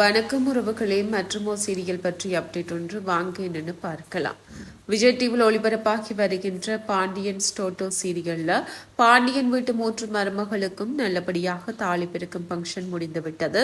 வணக்கம் உறவுகளே மற்றும் சீரியல் பற்றிய அப்டேட் ஒன்று வாங்க என்னென்னு பார்க்கலாம். விஜய் டிவியில் ஒளிபரப்பாகி வருகின்ற பாண்டியன் ஸ்டோட்டோ சீரியலில் பாண்டியன் வீட்டு மூன்று மருமகளுக்கும் நல்லபடியாக தாலி பெருக்கும் ஃபங்க்ஷன் முடிந்துவிட்டது.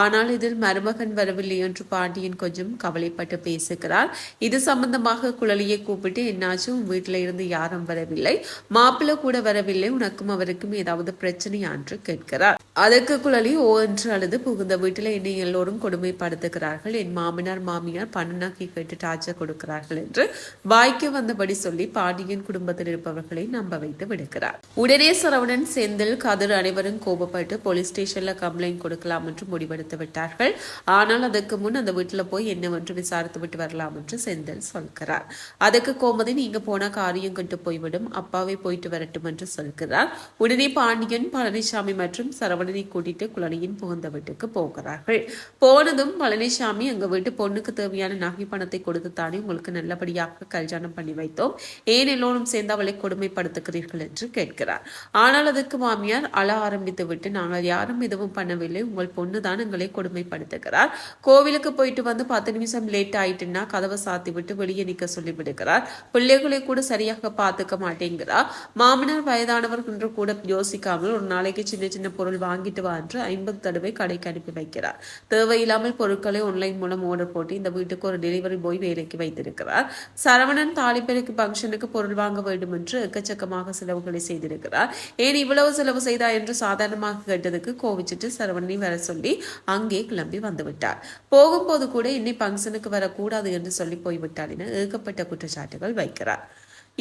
ஆனால் இதில் மருமகன் வரவில்லை என்று பாண்டியன் கொஞ்சம் கவலைப்பட்டு பேசுகிறார். இது சம்பந்தமாக குழலியை கூப்பிட்டு என்னாச்சும் உன் வீட்டில இருந்து யாரும் வரவில்லை. மாப்பிள்ளை கூட வரவில்லை. உனக்கும் அவருக்கும் ஏதாவது பிரச்சனையா? என்று கேட்கிறார். அதற்கு குழலி ஓ என்று அழுது புகுந்த வீட்டில் என்னை எல்லோரும் கொடுமைப்படுத்துகிறார்கள். என் மாமனார் மாமியார் பணனாக்கி கேட்டு டார்ச்சர் கொடுக்கிறார்கள் என்று வாய்க்கு வந்தபடி சொல்லி பாண்டியன் குடும்பத்தில் இருப்பவர்களை நம்ப வைத்து விடுகிறார் உடனே சரவணன் செந்தில் கதிர் அனைவரும் கோபப்பட்டு போலீஸ் ஸ்டேஷன்ல கம்ப்ளைண்ட் கொடுக்கலாம் என்று முடிவெடுத்து விட்டார்கள். ஆனால் அதற்கு முன் அந்த வீட்டுல போய் என்னவென்று விசாரித்து விட்டு வரலாம் என்று செந்தில் சொல்கிறார். அதுக்கு கோமதி நீங்க போன காரியம் கண்டு போய்விடும். அப்பாவை போயிட்டு வரட்டும் என்று சொல்கிறார். உடனே பாண்டியன் பழனிசாமி மற்றும் சரவணனை கூட்டிட்டு குழலியின் புகுந்த வீட்டுக்கு போகிறார்கள். போனதும் பழனிசாமி எங்க வீட்டு பொண்ணுக்கு தேவையான நகை பணத்தை கொடுத்து தானே உங்களுக்கு நல்லபடியாக கல்யாணம் பண்ணி வைத்தோம். ஏன் எல்லோரும் சேர்ந்து அவளை கொடுமைப்படுத்துகிறீர்கள் என்று கேட்கிறார். ஆனால் அதற்கு மாமியார் அழ ஆரம்பித்து விட்டு நாங்கள் யாரும் எதுவும் பண்ணவில்லை. உங்கள் பொண்ணு தான் எங்களை கொடுமைப்படுத்துகிறார். கோவிலுக்கு போயிட்டு வந்து பத்து நிமிஷம் லேட் ஆயிட்டுன்னா கதவை சாத்தி விட்டு வெளியே நிக்க சொல்லிவிடுகிறார். பிள்ளைகளை கூட சரியாக பார்த்துக்க மாட்டேங்கிறார். மாமனார் வயதானவர் என்று கூட யோசிக்காமல் ஒரு நாளைக்கு சின்ன சின்ன பொருள் வாங்கிட்டு வா என்று ஐம்பது தடவை கடைக்கு அனுப்பி வைக்கிறார். தேவையில்லாமல் பொருட்களை ஆன்லைன் மூலம் ஆர்டர் போட்டு இந்த வீட்டுக்கு ஒரு டெலிவரி பாய் வேலைக்கு வைத்திருக்கிறார். சரவணன் தாலிப்பெருக்கு ஃபங்க்ஷனுக்கு பொருள் வாங்க வேண்டும் என்று எக்கச்சக்கமாக செலவுகளை செய்திருக்கிறார். ஏன் இவ்வளவு செலவு செய்தா என்று சாதாரணமாக கேட்டதுக்கு கோவிச்சிட்டு சரவணனை வர சொல்லி அங்கே கிளம்பி வந்துவிட்டார். போகும்போது கூட இன்னை ஃபங்க்ஷனுக்கு வரக்கூடாது என்று சொல்லி போய்விட்டார் என ஏகப்பட்ட குற்றச்சாட்டுகள் வைக்கிறார்.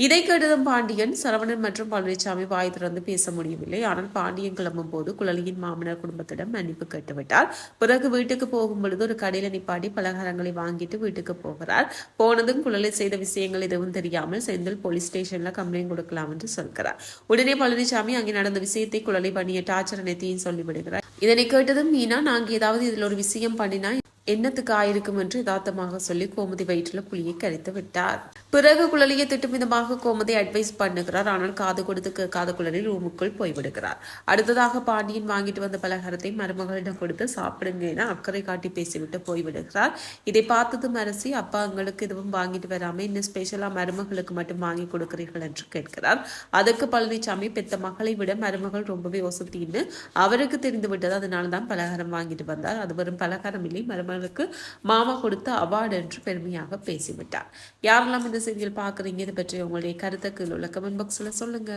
இதை கேட்டதும் பாண்டியன் சரவணன் மற்றும் பழனிசாமி வாய் திறந்து பேச முடியவில்லை. ஆனால் பாண்டியன் கிளம்பும் போது குழலியின் மாமனார் குடும்பத்திடம் மன்னிப்பு கேட்டுவிட்டார். பிறகு வீட்டுக்கு போகும் பொழுது ஒரு கடையில நிப்பாட்டி பலகாரங்களை வாங்கிட்டு வீட்டுக்கு போகிறார். போனதும் குழலை செய்த விஷயங்கள் எதுவும் தெரியாமல் செந்தில் போலீஸ் ஸ்டேஷன்ல கம்ப்ளைண்ட் கொடுக்கலாம் என்று சொல்கிறார். உடனே பழனிசாமி அங்கே நடந்த விஷயத்தை குழலை பண்ணிய டார்ச்சர் அனைத்தையும் சொல்லிவிடுகிறார். இதனை கேட்டதும் மீனா நாங்க ஏதாவது இதில் ஒரு விஷயம் பண்ணினா என்னத்துக்கு ஆயிருக்கும் என்று யதார்த்தமாக சொல்லி கோமதி வயிற்றில் புலியை கரைத்து விட்டார். பிறகு குழலியை திட்டுமிதமாக கோமதி அட்வைஸ் பண்ணுகிறார். ஆனால் காது கொடுத்து கேட்காத குழலில் ரூமுக்குள் போய்விடுகிறார். அடுத்ததாக பாண்டியன் வாங்கிட்டு வந்த பலகாரத்தை மருமகளிடம் கொடுத்து சாப்பிடுங்க என அக்கறை காட்டி பேசிவிட்டு போய்விடுகிறார். இதை பார்த்ததும் அரசி அப்பா எங்களுக்கு எதுவும் வாங்கிட்டு வராம இன்னும் ஸ்பெஷலா மருமகளுக்கு மட்டும் வாங்கி கொடுக்கிறீர்கள் என்று கேட்கிறார். அதுக்கு பழனிசாமி பெத்த மகளை விட மருமகள் ரொம்பவே ஒசத்தின்னு அவருக்கு தெரிந்து விட்டது அதனால தான் பலகாரம் வாங்கிட்டு வந்தார். அது வெறும் பலகாரம் இல்லை மருமகள் மருமகளுக்கு மாமா கொடுத்த அவார்டு என்று பெருமையாக பேசிவிட்டார். யாரெல்லாம் இந்த செய்தியில் பார்க்குறீங்க? இதை பற்றி உங்களுடைய கருத்துக்கள் உள்ள கமெண்ட் பாக்ஸில் சொல்லுங்க.